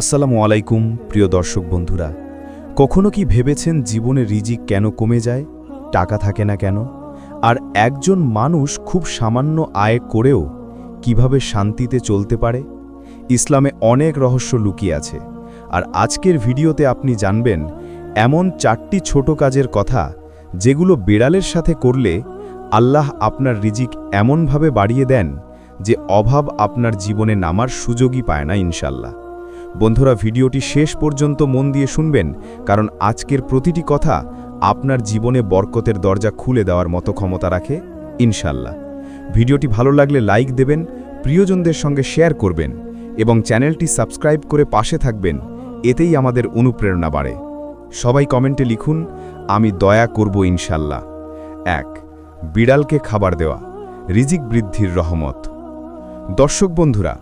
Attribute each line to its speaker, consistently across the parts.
Speaker 1: আসসালামু আলাইকুম, প্রিয় দর্শক বন্ধুরা। কখনো কি ভেবেছেন জীবনে রিজিক কেন কমে যায়? টাকা থাকে না কেন? আর একজন মানুষ খুব সামান্য আয় করেও কীভাবে শান্তিতে চলতে পারে? ইসলামে অনেক রহস্য লুকিয়ে আছে। আর আজকের ভিডিওতে আপনি জানবেন, এমন চারটি ছোট কাজের কথা যেগুলো বিড়ালের সাথে করলে আল্লাহ আপনার রিজিক এমনভাবে বাড়িয়ে দেন যে অভাব আপনার জীবনে নামার সুযোগই পায় না ইনশাল্লাহ। বন্ধুরা, ভিডিওটি শেষ পর্যন্ত মন দিয়ে শুনবেন, কারণ আজকের প্রতিটি কথা আপনার জীবনে বরকতের দরজা খুলে দেওয়ার মতো ক্ষমতা রাখে ইনশাল্লাহ ভিডিওটি ভালো লাগলে লাইক দেবেন, প্রিয়জনদের সঙ্গে শেয়ার করবেন এবং চ্যানেলটি সাবস্ক্রাইব করে পাশে থাকবেন, এতেই আমাদের অনুপ্রেরণা বাড়ে। সবাই কমেন্টে লিখুন, আমি দয়া করব ইনশাল্লাহ এক, বিড়ালকে খাবার দেওয়া, রিজিক বৃদ্ধির রহমত। দর্শক বন্ধুরা,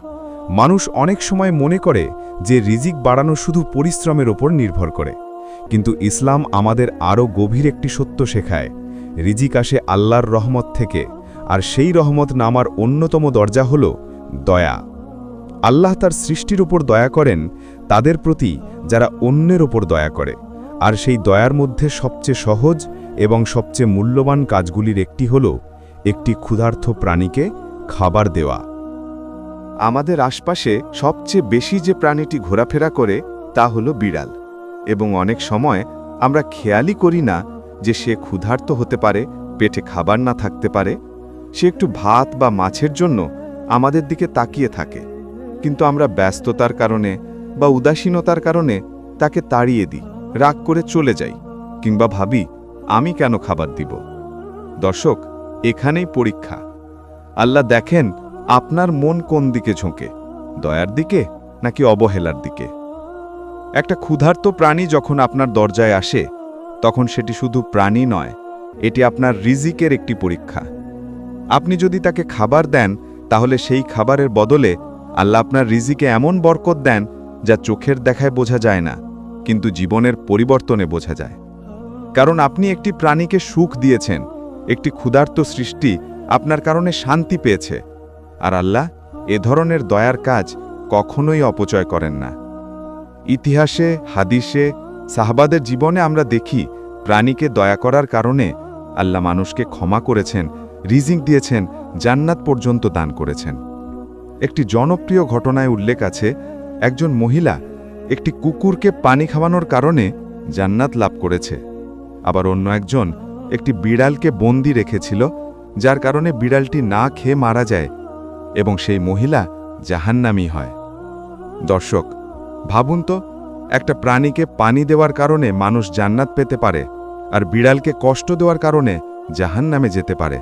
Speaker 1: মানুষ অনেক সময় মনে করে যে রিজিক বাড়ানো শুধু পরিশ্রমের ওপর নির্ভর করে। কিন্তু ইসলাম আমাদের আরও গভীর একটি সত্য শেখায়, রিজিক আসে আল্লাহর রহমত থেকে, আর সেই রহমত নামার অন্যতম দরজা হল দয়া। আল্লাহ তার সৃষ্টির ওপর দয়া করেন, তাদের প্রতি যারা অন্যের ওপর দয়া করে, আর সেই দয়ার মধ্যে সবচেয়ে সহজ এবং সবচেয়ে মূল্যবান কাজগুলির একটি হল একটি ক্ষুধার্থ প্রাণীকে খাবার দেওয়া।
Speaker 2: আমাদের আশপাশে সবচেয়ে বেশি যে প্রাণীটি ঘোরাফেরা করে তা হলো বিড়াল। এবং অনেক সময় আমরা খেয়ালই করি না যে সে ক্ষুধার্ত হতে পারে, পেটে খাবার না থাকতে পারে। সে একটু ভাত বা মাছের জন্য আমাদের দিকে তাকিয়ে থাকে। কিন্তু আমরা ব্যস্ততার কারণে বা উদাসীনতার কারণে তাকে তাড়িয়ে দিই, রাগ করে চলে যাই, কিংবা ভাবি, আমি কেন খাবার দিব? দর্শক, এখানেই পরীক্ষা। আল্লাহ দেখেন আপনার মন কোন দিকে ঝোঁকে? দয়ার দিকে নাকি অবহেলার দিকে? একটা ক্ষুধার্ত প্রাণী যখন আপনার দরজায় আসে, তখন সেটি শুধু প্রাণী নয়, এটি আপনার রিজিকের একটি পরীক্ষা। আপনি যদি তাকে খাবার দেন, তাহলে সেই খাবারের বদলে আল্লাহ আপনার রিজিকে এমন বরকত দেন যা চোখের দেখায় বোঝা যায় না, কিন্তু জীবনের পরিবর্তনে বোঝা যায়। কারণ আপনি একটি প্রাণীকে সুখ দিয়েছেন, একটি ক্ষুধার্ত সৃষ্টি আপনার কারণে শান্তি পেয়েছে। আর আল্লাহ এ ধরনের দয়ার কাজ কখনোই অপচয় করেন না। ইতিহাসে, হাদিসে, সাহবাদের জীবনে আমরা দেখি প্রাণীকে দয়া করার কারণে আল্লাহ মানুষকে ক্ষমা করেছেন, রিজিক দিয়েছেন, জান্নাত পর্যন্ত দান করেছেন। একটি জনপ্রিয় ঘটনায় উল্লেখ আছে, একজন মহিলা একটি কুকুরকে পানি খাওয়ানোর কারণে জান্নাত লাভ করেছে। আবার অন্য একজন একটি বিড়ালকে বন্দি রেখেছিল, যার কারণে বিড়ালটি না খেয়ে মারা যায় এবং সেই মহিলা জাহান্নামি হয়। দর্শক, ভাবুন তো, একটা প্রাণীকে পানি দেওয়ার কারণে মানুষ জান্নাত পেতে পারে আর বিড়ালকে কষ্ট দেওয়ার কারণে জাহান্নামে যেতে পারে।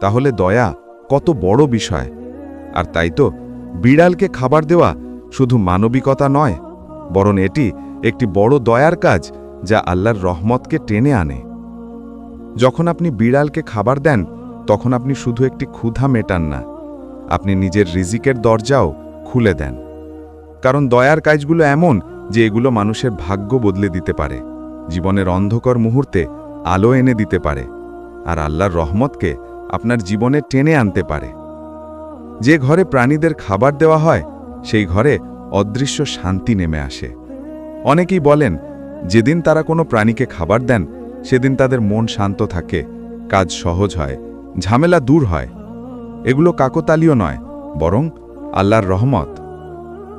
Speaker 2: তাহলে দয়া কত বড় বিষয়। আর তাই তো বিড়ালকে খাবার দেওয়া শুধু মানবিকতা নয়, বরং এটি একটি বড় দয়ার কাজ যা আল্লাহর রহমতকে টেনে আনে। যখন আপনি বিড়ালকে খাবার দেন, তখন আপনি শুধু একটি ক্ষুধা মেটান না আপনি নিজের রিজিকের দরজাও খুলে দেন। কারণ দয়ার কাজগুলো এমন যে এগুলো মানুষের ভাগ্য বদলে দিতে পারে, জীবনের অন্ধকর মুহূর্তে আলো এনে দিতে পারে, আর আল্লাহর রহমতকে আপনার জীবনে টেনে আনতে পারে। যে ঘরে প্রাণীদের খাবার দেওয়া হয়, সেই ঘরে অদৃশ্য শান্তি নেমে আসে। অনেকেই বলেন, যেদিন তারা কোনো প্রাণীকে খাবার দেন, সেদিন তাদের মন শান্ত থাকে, কাজ সহজ হয়, ঝামেলা দূর হয়। এগুলো কাকতালীয় নয়, বরং আল্লাহর রহমত।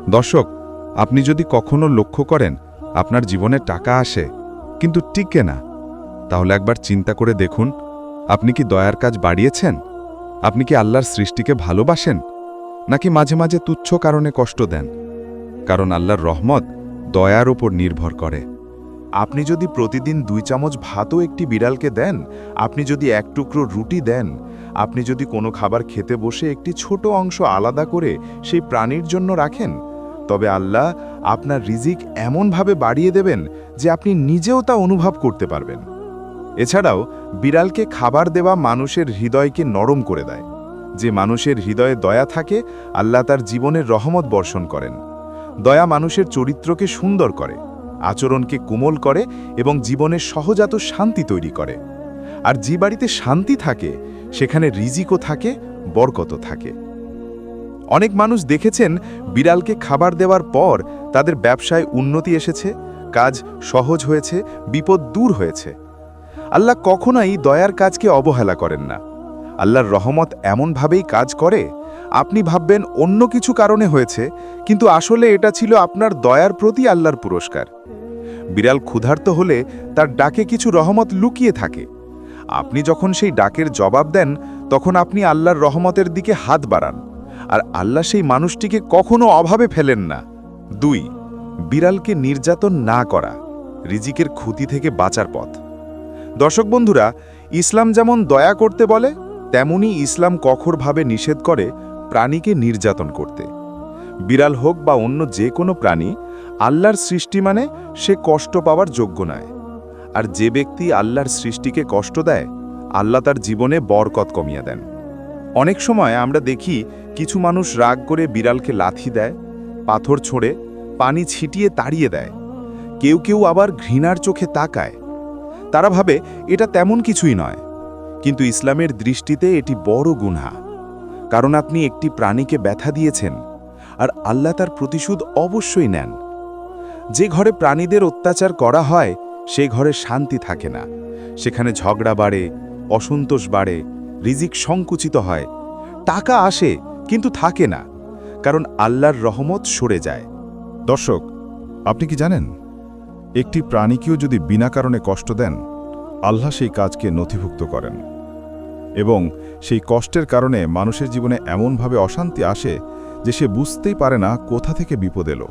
Speaker 2: দর্শক, আপনি যদি কখনো লক্ষ্য করেন, আপনার জীবনে টাকা আসে, কিন্তু টিকে না, তাহলে একবার চিন্তা করে দেখুন, আপনি কি দয়ার কাজ বাড়িয়েছেন? আপনি কি আল্লাহর সৃষ্টিকে ভালোবাসেন? নাকি মাঝে মাঝে তুচ্ছ কারণে কষ্ট দেন? কারণ আল্লাহর রহমত দয়ার ওপর নির্ভর করে।
Speaker 3: আপনি যদি প্রতিদিন দুই চামচ ভাতও একটি বিড়ালকে দেন, আপনি যদি এক টুকরো রুটি দেন আপনি যদি কোনো খাবার খেতে বসে একটি ছোট অংশ আলাদা করে সেই প্রাণীর জন্য রাখেন, তবে আল্লাহ আপনার রিজিক এমনভাবে বাড়িয়ে দেবেন যে আপনি নিজেও তা অনুভব করতে পারবেন। এছাড়াও, বিড়ালকে খাবার দেওয়া মানুষের হৃদয়কে নরম করে দেয়। যে মানুষের হৃদয়ে দয়া থাকে, আল্লাহ তার জীবনের রহমত বর্ষণ করেন। দয়া মানুষের চরিত্রকে সুন্দর করে, আচরণকে কোমল করে এবং জীবনের সহজাত শান্তি তৈরি করে। আর যে বাড়িতে শান্তি থাকে সেখানে রিজিকও থাকে বরকত থাকে। অনেক মানুষ দেখেছেন বিড়ালকে খাবার দেওয়ার পর তাদের ব্যবসায় উন্নতি এসেছে, কাজ সহজ হয়েছে, বিপদ দূর হয়েছে। আল্লাহ কখনোই দয়ার কাজকে অবহেলা করেন না। আল্লাহর রহমত এমনভাবেই কাজ করে, আপনি ভাববেন অন্য কিছু কারণে হয়েছে, কিন্তু আসলে এটা ছিল আপনার দয়ার প্রতি আল্লাহর পুরস্কার। বিড়াল ক্ষুধার্ত হলে তার ডাকে কিছু রহমত লুকিয়ে থাকে। আপনি যখন সেই ডাকের জবাব দেন, তখন আপনি আল্লাহর রহমতের দিকে হাত বাড়ান। আর আল্লাহ সেই মানুষটিকে কখনো অভাবে ফেলেন না। দুই, বিড়ালকে নির্যাতন না করা রিজিকের ক্ষতি থেকে বাঁচার পথ। দর্শক বন্ধুরা, ইসলাম যেমন দয়া করতে বলে, তেমনি ইসলাম কঠোরভাবে নিষেধ করে প্রাণীকে নির্যাতন করতে। বিড়াল হোক বা অন্য যে কোনো প্রাণী, আল্লাহর সৃষ্টি মানে সে কষ্ট পাওয়ার যোগ্য নয়। আর যে ব্যক্তি আল্লাহর সৃষ্টিকে কষ্ট দেয়, আল্লাহ তার জীবনে বরকত কমিয়ে দেন। অনেক সময় আমরা দেখি কিছু মানুষ রাগ করে বিড়ালকে লাথি দেয়, পাথর ছোঁড়ে, পানি ছিটিয়ে তাড়িয়ে দেয়। কেউ কেউ আবার ঘৃণার চোখে তাকায়। তারা ভাবে এটা তেমন কিছুই নয়, কিন্তু ইসলামের দৃষ্টিতে এটি বড় গুনহা। কারণ আপনি একটি প্রাণীকে ব্যথা দিয়েছেন, আর আল্লাহ তার প্রতিশোধ অবশ্যই নেন। যে ঘরে প্রাণীদের অত্যাচার করা হয় সে ঘরে শান্তি থাকে না। সেখানে ঝগড়া বাড়ে, অসন্তোষ বাড়ে, রিজিক সংকুচিত হয়। টাকা আসে, কিন্তু থাকে না, কারণ আল্লাহর রহমত সরে যায়।
Speaker 4: দর্শক, আপনি কি জানেন? একটি প্রাণীকেও যদি বিনা কারণে কষ্ট দেন, আল্লাহ সেই কাজকে নথিভুক্ত করেন। এবং সেই কষ্টের কারণে মানুষের জীবনে এমনভাবে অশান্তি আসে যে সে বুঝতেই পারে না কোথা থেকে বিপদ এলো।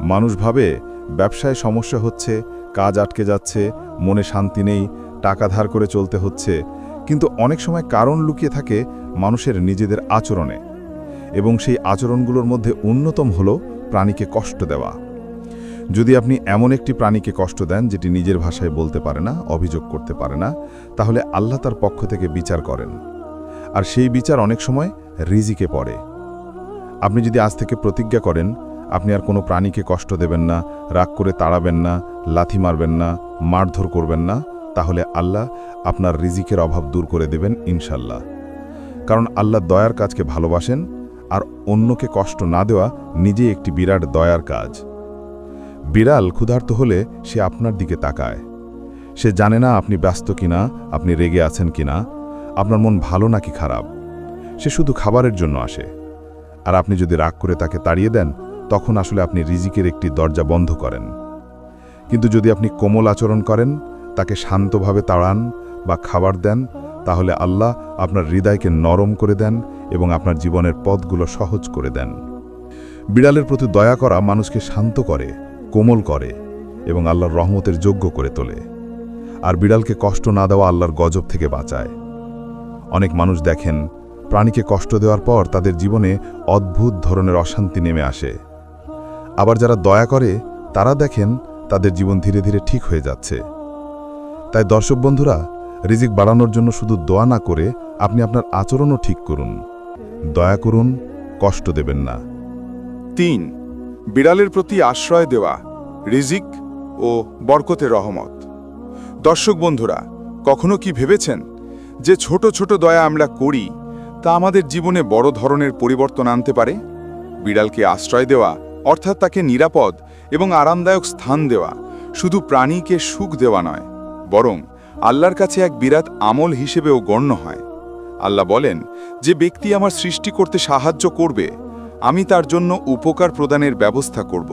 Speaker 4: মানুষ ভাবে ব্যবসায় সমস্যা হচ্ছে কাজ আটকে যাচ্ছে, মনে শান্তি নেই, টাকা ধার করে চলতে হচ্ছে। কিন্তু অনেক সময় কারণ লুকিয়ে থাকে মানুষের নিজেদের আচরণে। এবং সেই আচরণগুলোর মধ্যে অন্যতম হল প্রাণীকে কষ্ট দেওয়া। যদি আপনি এমন একটি প্রাণীকে কষ্ট দেন, যেটি নিজের ভাষায় বলতে পারে না, অভিযোগ করতে পারে না, তাহলে আল্লাহ তার পক্ষ থেকে বিচার করেন। আর সেই বিচার অনেক সময় রিজিকে পড়ে। আপনি যদি আজ থেকে প্রতিজ্ঞা করেন আপনি আর কোনো প্রাণীকে কষ্ট দেবেন না, রাগ করে তাড়াবেন না, লাথি মারবেন না, মারধর করবেন না, তাহলে আল্লাহ আপনার রিজিকের অভাব দূর করে দেবেন ইনশাল্লাহ। কারণ আল্লাহ দয়ার কাজকে ভালোবাসেন, আর অন্যকে কষ্ট না দেওয়া নিজেই একটি বিরাট দয়ার কাজ। বিড়াল ক্ষুধার্ত হলে সে আপনার দিকে তাকায়। সে জানে না আপনি ব্যস্ত কিনা, আপনি রেগে আছেন কিনা, আপনার মন ভালো নাকি খারাপ। সে শুধু খাবারের জন্য আসে। আর আপনি যদি রাগ করে তাকে তাড়িয়ে দেন তখন আসলে আপনি রিজিকের একটি দরজা বন্ধ করেন। কিন্তু যদি আপনি কোমল আচরণ করেন, তাকে শান্তভাবে তাড়ান বা খাবার দেন, তাহলে আল্লাহ আপনার হৃদয়কে নরম করে দেন এবং আপনার জীবনের পথগুলো সহজ করে দেন। বিড়ালের প্রতি দয়া করা মানুষকে শান্ত করে, কোমল করে এবং আল্লাহর রহমতের যোগ্য করে তোলে। আর বিড়ালকে কষ্ট না দেওয়া আল্লাহর গজব থেকে বাঁচায়। অনেক মানুষ দেখেন, প্রাণীকে কষ্ট দেওয়ার পর তাদের জীবনে অদ্ভুত ধরনের অশান্তি নেমে আসে। আবার যারা দয়া করে, তারা দেখেন তাদের জীবন ধীরে ধীরে ঠিক হয়ে যাচ্ছে। তাই দর্শক বন্ধুরা, রিজিক বাড়ানোর জন্য শুধু দোয়া না করে আপনি আপনার আচরণও ঠিক করুন। দয়া করুন, কষ্ট দেবেন না।
Speaker 5: তিন, বিড়ালের প্রতি আশ্রয় দেওয়া, রিজিক ও বরকতের রহমত। দর্শক বন্ধুরা, কখনো কি ভেবেছেন যে ছোট ছোট দয়া আমরা করি, তা আমাদের জীবনে বড় ধরনের পরিবর্তন আনতে পারে? বিড়ালকে আশ্রয় দেওয়া অর্থাৎ তাকে নিরাপদ এবং আরামদায়ক স্থান দেওয়া, শুধু প্রাণীকে সুখ দেওয়া নয়, বরং আল্লাহর কাছে এক বিরাট আমল হিসেবেও গণ্য হয়। আল্লাহ বলেন, যে ব্যক্তি আমার সৃষ্টি করতে সাহায্য করবে, আমি তার জন্য উপকার প্রদানের ব্যবস্থা করব।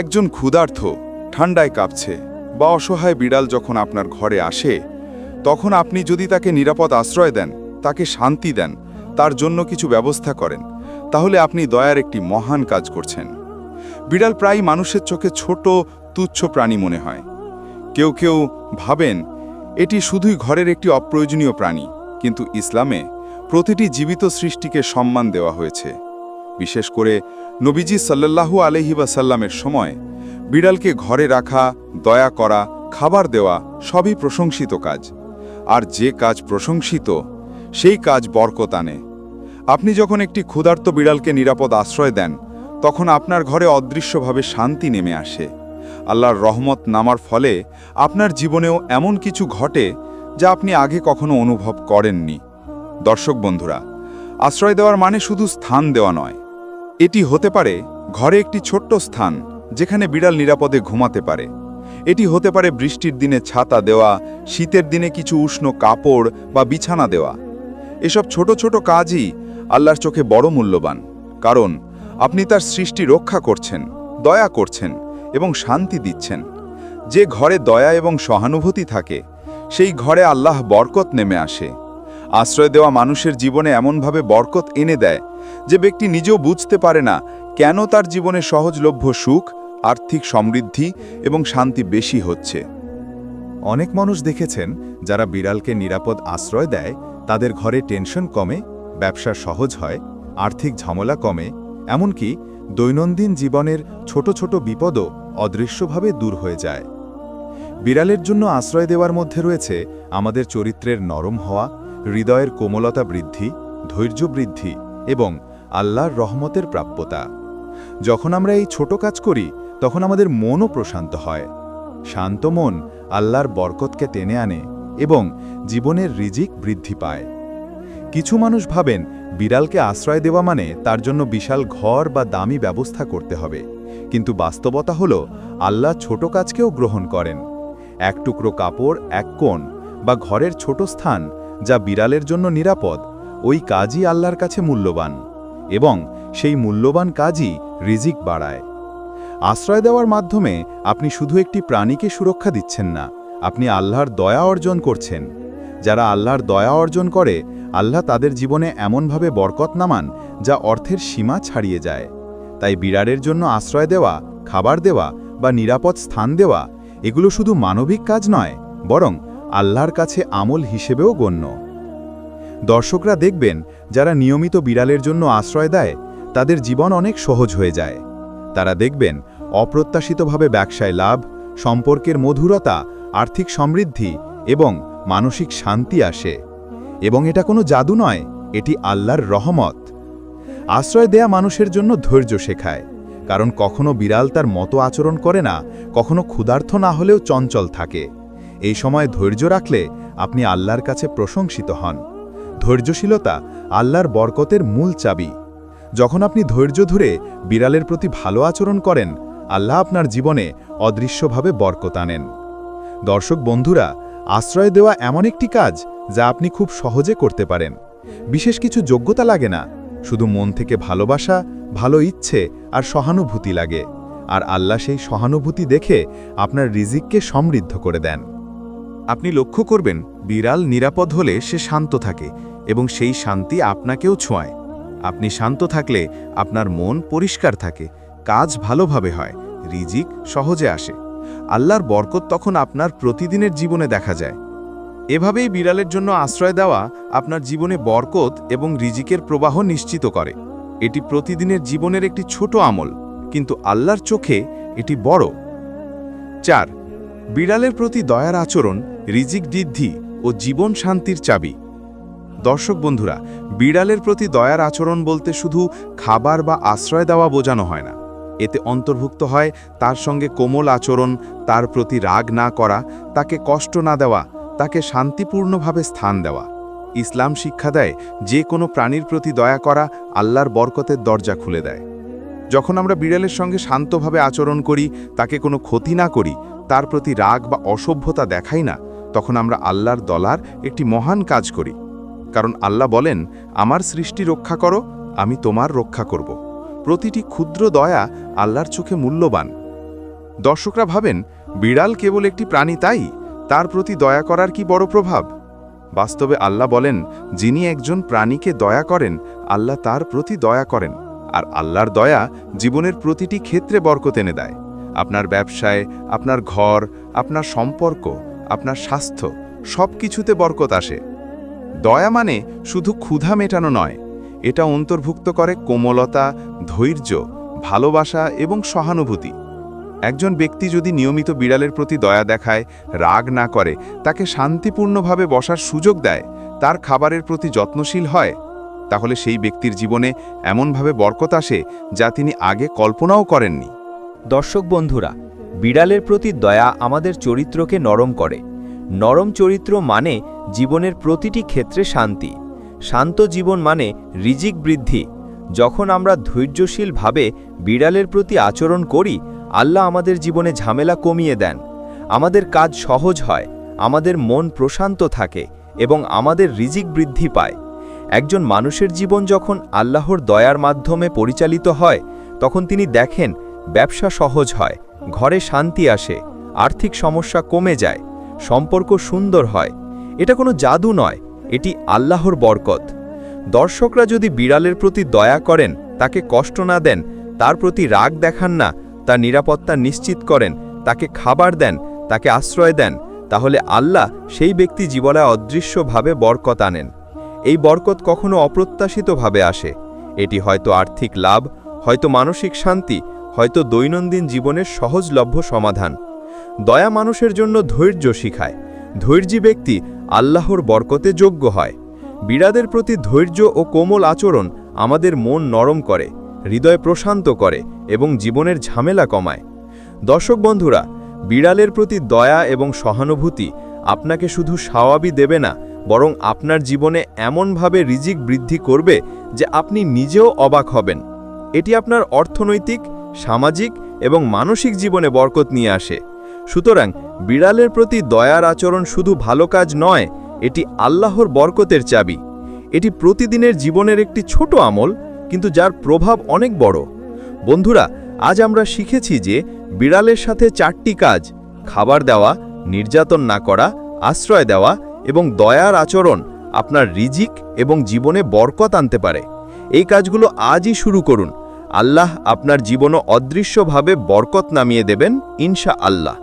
Speaker 5: একজন ক্ষুধার্থ ঠান্ডায় কাঁপছে বা অসহায় বিড়াল যখন আপনার ঘরে আসে, তখন আপনি যদি তাকে নিরাপদ আশ্রয় দেন, তাকে শান্তি দেন, তার জন্য কিছু ব্যবস্থা করেন, তাহলে আপনি দয়ার একটি মহান কাজ করছেন। বিড়াল প্রায় মানুষের চোখে ছোট, তুচ্ছ প্রাণী মনে হয়। কেউ কেউ ভাবেন, এটি শুধুই ঘরের একটি অপ্রয়োজনীয় প্রাণী, কিন্তু ইসলামে প্রতিটি জীবিত সৃষ্টিকে সম্মান দেওয়া হয়েছে। বিশেষ করে নবীজি সাল্লাল্লাহু আলহি ওয়াসাল্লামের সময় বিড়ালকে ঘরে রাখা, দয়া করা, খাবার দেওয়া সবই প্রশংসিত কাজ। আর যে কাজ প্রশংসিত, সেই কাজ বরকত আনে। আপনি যখন একটি ক্ষুধার্ত বিড়ালকে নিরাপদ আশ্রয় দেন তখন আপনার ঘরে অদৃশ্যভাবে শান্তি নেমে আসে। আল্লাহর রহমত নামার ফলে আপনার জীবনেও এমন কিছু ঘটে যা আপনি আগে কখনো অনুভব করেননি। দর্শক বন্ধুরা, আশ্রয় দেওয়ার মানে শুধু স্থান দেওয়া নয়। এটি হতে পারে ঘরে একটি ছোট্ট স্থান যেখানে বিড়াল নিরাপদে ঘুমাতে পারে। এটি হতে পারে বৃষ্টির দিনে ছাতা দেওয়া, শীতের দিনে কিছু উষ্ণ কাপড় বা বিছানা দেওয়া। এসব ছোট ছোট কাজই আল্লাহর চোখে বড় মূল্যবান। কারণ আপনি তার সৃষ্টি রক্ষা করছেন, দয়া করছেন এবং শান্তি দিচ্ছেন। যে ঘরে দয়া এবং সহানুভূতি থাকে, সেই ঘরে আল্লাহ বরকত নেমে আসে। আশ্রয় দেওয়া মানুষের জীবনে এমনভাবে বরকত এনে দেয় যে ব্যক্তি নিজেও বুঝতে পারে না কেন তার জীবনে সহজলভ্য সুখ, আর্থিক সমৃদ্ধি এবং শান্তি বেশি হচ্ছে।
Speaker 3: অনেক মানুষ দেখেছেন, যারা বিড়ালকে নিরাপদ আশ্রয় দেয়, তাদের ঘরে টেনশন কমে, ব্যবসা সহজ হয়, আর্থিক ঝামেলা কমে এমনকি দৈনন্দিন জীবনের ছোট ছোট বিপদও অদৃশ্যভাবে দূর হয়ে যায়। বিড়ালের জন্য আশ্রয় দেওয়ার মধ্যে রয়েছে আমাদের চরিত্রের নরম হওয়া, হৃদয়ের কোমলতা বৃদ্ধি, ধৈর্য বৃদ্ধি এবং আল্লাহর রহমতের প্রাপ্যতা। যখন আমরা এই ছোট কাজ করি, তখন আমাদের মনও প্রশান্ত হয়। শান্ত মন আল্লাহর বরকতকে টেনে আনে এবং জীবনের রিজিক বৃদ্ধি পায়। কিছু মানুষ ভাবেন, বিড়ালকে আশ্রয় দেওয়া মানে তার জন্য বিশাল ঘর বা দামি ব্যবস্থা করতে হবে। কিন্তু বাস্তবতা হল, আল্লাহ ছোট কাজকেও গ্রহণ করেন। এক টুকরো কাপড়, এক কোণ বা ঘরের ছোট স্থান যা বিড়ালের জন্য নিরাপদ, ওই কাজই আল্লাহর কাছে মূল্যবান এবং সেই মূল্যবান কাজই রিজিক বাড়ায়। আশ্রয় দেওয়ার মাধ্যমে আপনি শুধু একটি প্রাণীকে সুরক্ষা দিচ্ছেন না, আপনি আল্লাহর দয়া অর্জন করছেন। যারা আল্লাহর দয়া অর্জন করে আল্লাহ তাদের জীবনে এমনভাবে বরকত নামান যা অর্থের সীমা ছাড়িয়ে যায়। তাই বিড়ালের জন্য আশ্রয় দেওয়া, খাবার দেওয়া বা নিরাপদ স্থান দেওয়া, এগুলো শুধু মানবিক কাজ নয়, বরং আল্লাহর কাছে আমল হিসেবেও গণ্য। দর্শকরা দেখবেন, যারা নিয়মিত বিড়ালের জন্য আশ্রয় দেয়, তাদের জীবন অনেক সহজ হয়ে যায়। তারা দেখবেন, অপ্রত্যাশিতভাবে ব্যবসায় লাভ, সম্পর্কের মধুরতা, আর্থিক সমৃদ্ধি এবং মানসিক শান্তি আসে। এবং এটা কোনো জাদু নয়, এটি আল্লাহর রহমত। আশ্রয় দেয়া মানুষের জন্য ধৈর্য শেখায়, কারণ কখনো বিড়াল তার মতো আচরণ করে না, কখনো ক্ষুধার্থ না হলেও চঞ্চল থাকে। এই সময় ধৈর্য রাখলে আপনি আল্লাহর কাছে প্রশংসিত হন। ধৈর্যশীলতা আল্লাহর বরকতের মূল চাবি। যখন আপনি ধৈর্য ধরে বিড়ালের প্রতি ভালো আচরণ করেন, আল্লাহ আপনার জীবনে অদৃশ্যভাবে বরকত আনেন। দর্শক বন্ধুরা আশ্রয় দেওয়া এমন একটি কাজ যা আপনি খুব সহজে করতে পারেন। বিশেষ কিছু যোগ্যতা লাগে না, শুধু মন থেকে ভালোবাসা, ভালো ইচ্ছে আর সহানুভূতি লাগে। আর আল্লাহ সেই সহানুভূতি দেখে আপনার রিজিককে সমৃদ্ধ করে দেন।
Speaker 2: আপনি লক্ষ্য করবেন, বিড়াল নিরাপদ হলে সে শান্ত থাকে এবং সেই শান্তি আপনাকেও ছোঁয়ায়। আপনি শান্ত থাকলে আপনার মন পরিষ্কার থাকে, কাজ ভালোভাবে হয়, রিজিক সহজে আসে। আল্লাহর বরকত তখন আপনার প্রতিদিনের জীবনে দেখা যায়। এভাবেই বিড়ালের জন্য আশ্রয় দেওয়া আপনার জীবনে বরকত এবং রিজিকের প্রবাহ নিশ্চিত করে। এটি প্রতিদিনের জীবনের একটি ছোট আমল, কিন্তু আল্লাহর চোখে এটি বড়। চার, বিড়ালের প্রতি দয়ার আচরণ, রিজিক বৃদ্ধি ও জীবন শান্তির চাবি। দর্শক বন্ধুরা, বিড়ালের প্রতি দয়ার আচরণ বলতে শুধু খাবার বা আশ্রয় দেওয়া বোঝানো হয় না। এতে অন্তর্ভুক্ত হয় তার সঙ্গে কোমল আচরণ, তার প্রতি রাগ না করা, তাকে কষ্ট না দেওয়া, তাকে শান্তিপূর্ণভাবে স্থান দেওয়া। ইসলাম শিক্ষা দেয়, যে কোনো প্রাণীর প্রতি দয়া করা আল্লাহর বরকতের দরজা খুলে দেয়। যখন আমরা বিড়ালের সঙ্গে শান্তভাবে আচরণ করি, তাকে কোনো ক্ষতি না করি, তার প্রতি রাগ বা অসভ্যতা দেখাই না, তখন আমরা আল্লাহর দলার একটি মহান কাজ করি। কারণ আল্লাহ বলেন, আমার সৃষ্টি রক্ষা করো, আমি তোমার রক্ষা করব। প্রতিটি ক্ষুদ্র দয়া আল্লাহর চোখে মূল্যবান। দর্শকরা ভাবেন, বিড়াল কেবল একটি প্রাণী তাই? তার প্রতি দয়া করার কি বড় প্রভাব? বাস্তবে আল্লাহ বলেন, যিনি একজন প্রাণীকে দয়া করেন, আল্লাহ তার প্রতি দয়া করেন, আর আল্লাহর দয়া জীবনের প্রতিটি ক্ষেত্রে বরকত এনে দেয়। আপনার ব্যবসায়, আপনার ঘর, আপনার সম্পর্ক, আপনার স্বাস্থ্য সব কিছুতে বরকত আসে। দয়া মানে শুধু ক্ষুধা মেটানো নয় এটা অন্তর্ভুক্ত করে কোমলতা, ধৈর্য, ভালোবাসা এবং সহানুভূতি। একজন ব্যক্তি যদি নিয়মিত বিড়ালের প্রতি দয়া দেখায়, রাগ না করে, তাকে শান্তিপূর্ণভাবে বসার সুযোগ দেয়, তার খাবারের প্রতি যত্নশীল হয়, তাহলে সেই ব্যক্তির জীবনে এমনভাবে বরকত আসে যা তিনি আগে কল্পনাও করেননি।
Speaker 1: দর্শক বন্ধুরা, বিড়ালের প্রতি দয়া আমাদের চরিত্রকে নরম করে। নরম চরিত্র মানে জীবনের প্রতিটি ক্ষেত্রে শান্তি। শান্ত জীবন মানে রিজিক বৃদ্ধি। যখন আমরা ধৈর্যশীলভাবে বিড়ালের প্রতি আচরণ করি, আল্লাহ আমাদের জীবনে ঝামেলা কমিয়ে দেন। আমাদের কাজ সহজ হয়, আমাদের মন প্রশান্ত থাকে এবং আমাদের রিজিক বৃদ্ধি পায়। একজন মানুষের জীবন যখন আল্লাহর দয়ার মাধ্যমে পরিচালিত হয়, তখন তিনি দেখেন ব্যবসা সহজ হয়, ঘরে শান্তি আসে, আর্থিক সমস্যা কমে যায়, সম্পর্ক সুন্দর হয়। এটা কোনো জাদু নয় এটি আল্লাহর বরকত। দর্শকরা যদি বিড়ালের প্রতি দয়া করেন, তাকে কষ্ট না দেন, তার প্রতি রাগ দেখান না, তার নিরাপত্তা নিশ্চিত করেন, তাকে খাবার দেন, তাকে আশ্রয় দেন, তাহলে আল্লাহ সেই ব্যক্তি জীবনে অদৃশ্যভাবে বরকত আনেন। এই বরকত কখনো অপ্রত্যাশিতভাবে আসে। এটি হয়তো আর্থিক লাভ, হয়তো মানসিক শান্তি, হয়তো দৈনন্দিন জীবনের সহজলভ্য সমাধান। দয়া মানুষের জন্য ধৈর্য শিখায়। ধৈর্যী ব্যক্তি আল্লাহর বরকতে যোগ্য হয়। বিড়াদের প্রতি ধৈর্য ও কোমল আচরণ আমাদের মন নরম করে, হৃদয় প্রশান্ত করে এবং জীবনের ঝামেলা কমায়। দর্শক বন্ধুরা, বিড়ালের প্রতি দয়া এবং সহানুভূতি আপনাকে শুধু স্বাভাবি দেবে না, বরং আপনার জীবনে এমনভাবে রিজিক বৃদ্ধি করবে যে আপনি নিজেও অবাক হবেন। এটি আপনার অর্থনৈতিক, সামাজিক এবং মানসিক জীবনে বরকত নিয়ে আসে। সুতরাং বিড়ালের প্রতি দয়ার আচরণ শুধু ভালো কাজ নয়, এটি আল্লাহর বরকতের চাবি। এটি প্রতিদিনের জীবনের একটি ছোট আমল, কিন্তু যার প্রভাব অনেক বড়। বন্ধুরা, আজ আমরা শিখেছি যে বিড়ালের সাথে চারটি কাজ, খাবার দেওয়া, নির্যাতন না করা, আশ্রয় দেওয়া এবং দয়ার আচরণ আপনার রিজিক এবং জীবনে বরকত আনতে পারে। এই কাজগুলো আজই শুরু করুন। আল্লাহ আপনার জীবনও অদৃশ্যভাবে বরকত নামিয়ে দেবেন ইনশা আল্লাহ